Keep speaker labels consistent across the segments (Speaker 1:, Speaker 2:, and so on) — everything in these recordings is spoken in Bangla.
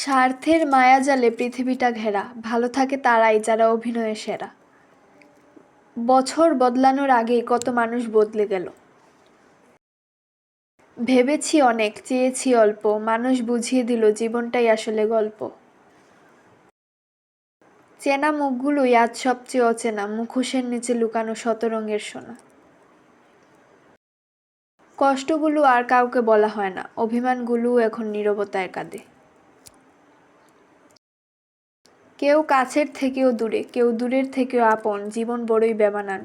Speaker 1: স্বার্থের মায়াজালে পৃথিবীটা ঘেরা। ভালো থাকে তারাই যারা অভিনয়ে সেরা। বছর বদলানোর আগেই কত মানুষ বদলে গেল। ভেবেছি অনেক, চেয়েছি অল্প। মানুষ বুঝিয়ে দিল, জীবনটাই আসলে গল্প। চেনা মুখগুলোই আজ সবচেয়ে অচেনা, মুখোশের নিচে লুকানো শত রঙের সোনা। কষ্টগুলো আর কাউকে বলা হয় না। অভিমানগুলোও এখন নীরবতায় কাঁদে কেউ কাছের থেকেও দূরে, কেউ দূরের থেকেও আপন, জীবন বড়ই বেমানান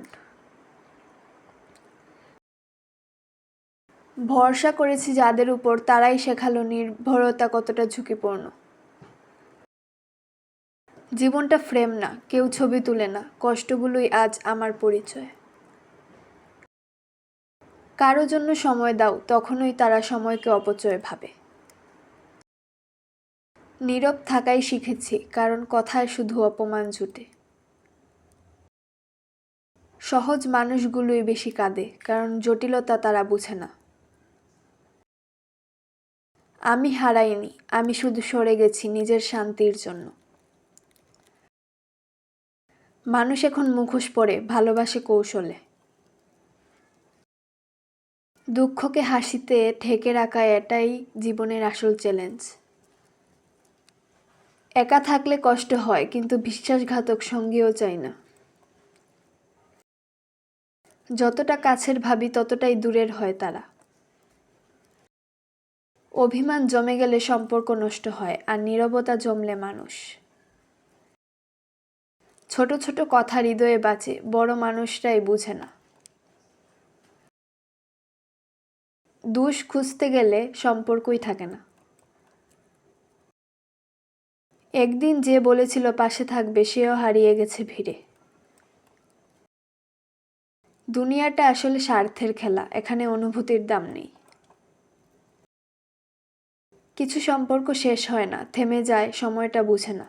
Speaker 1: ভরসা করেছি যাদের উপর, তারাই শেখালো নির্ভরতা কতটা ঝুঁকিপূর্ণ। জীবনটা ফ্রেম না, কেউ ছবি তুলে না, কষ্টগুলোই আজ আমার পরিচয়। কারও জন্য সময় দাও, তখনই তারা সময়কে অপচয় ভাবে। নীরব থাকাই শিখেছি, কারণ কথায় শুধু অপমান জুটে। সহজ মানুষগুলোই বেশি কাঁদে, কারণ জটিলতা তারা বুঝে না। আমি হারাইনি, আমি শুধু সরে গেছি নিজের শান্তির জন্য। মানুষ এখন মুখোশ পরে, ভালোবাসে কৌশলে। দুঃখকে হাসিতে ঢেকে রাখা এটাই জীবনের আসল চ্যালেঞ্জ একা থাকলে কষ্ট হয়, কিন্তু বিশ্বাসঘাতক সঙ্গীও চাই না। যতটা কাছের ভাবি ততটাই দূরের হয় তারা। অভিমান জমে গেলে সম্পর্ক নষ্ট হয়, আর নীরবতা জমলে মানুষ। ছোট ছোট কথা হৃদয়ে বাঁচে, বড় মানুষরাই বুঝে না। দুষ খুঁজতে গেলে সম্পর্কই থাকে না। একদিন যে বলেছিল পাশে থাকবে, সেও হারিয়ে গেছে ভিড়ে। দুনিয়াটা আসলে স্বার্থের খেলা, এখানে অনুভূতির দাম নেই। কিছু সম্পর্ক শেষ হয় না, থেমে যায়, সময়টা বুঝে না।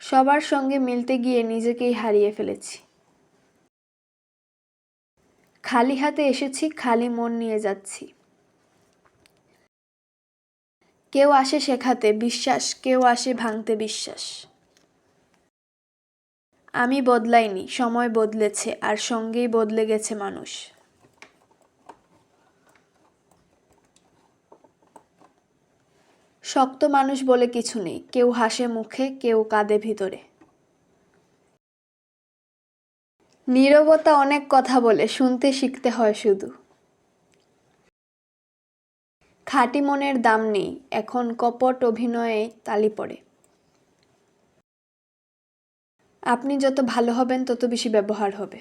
Speaker 1: সবার সঙ্গে মিলতে গিয়ে নিজেকেই হারিয়ে ফেলেছি। খালি হাতে এসেছি, খালি মন নিয়ে যাচ্ছি। কেউ আসে শেখাতে বিশ্বাস, কেউ আসে ভাঙতে বিশ্বাস। আমি বদলাইনি, সময় বদলেছে, আর সঙ্গেই বদলে গেছে মানুষ। শক্ত মানুষ বলে কিছু নেই, কেউ হাসে মুখে, কেউ কাঁদে ভিতরে। নীরবতা অনেক কথা বলে, শুনতে শিখতে হয় শুধু। খাঁটি মনের দাম নেই, এখন কপট অভিনয়ে তালি পড়ে। আপনি যত ভালো হবেন, তত বেশি ব্যবহার হবে।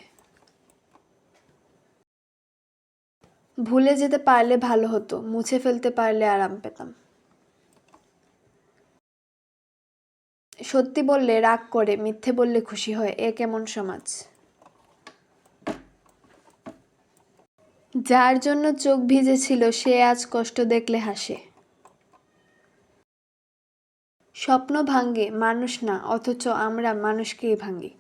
Speaker 1: ভুলে যেতে পারলে ভালো হতো, মুছে ফেলতে পারলে আরাম পেতাম। সত্যি বললে, রাগ করে, মিথ্যে বললে খুশি হয়, এ কেমন সমাজ? যার জন্য চোখ ভিজেছিল, সে আজ কষ্ট দেখলে হাসে। স্বপ্ন ভাঙ্গে মানুষ না, অথচ আমরা মানুষকেই ভাঙ্গি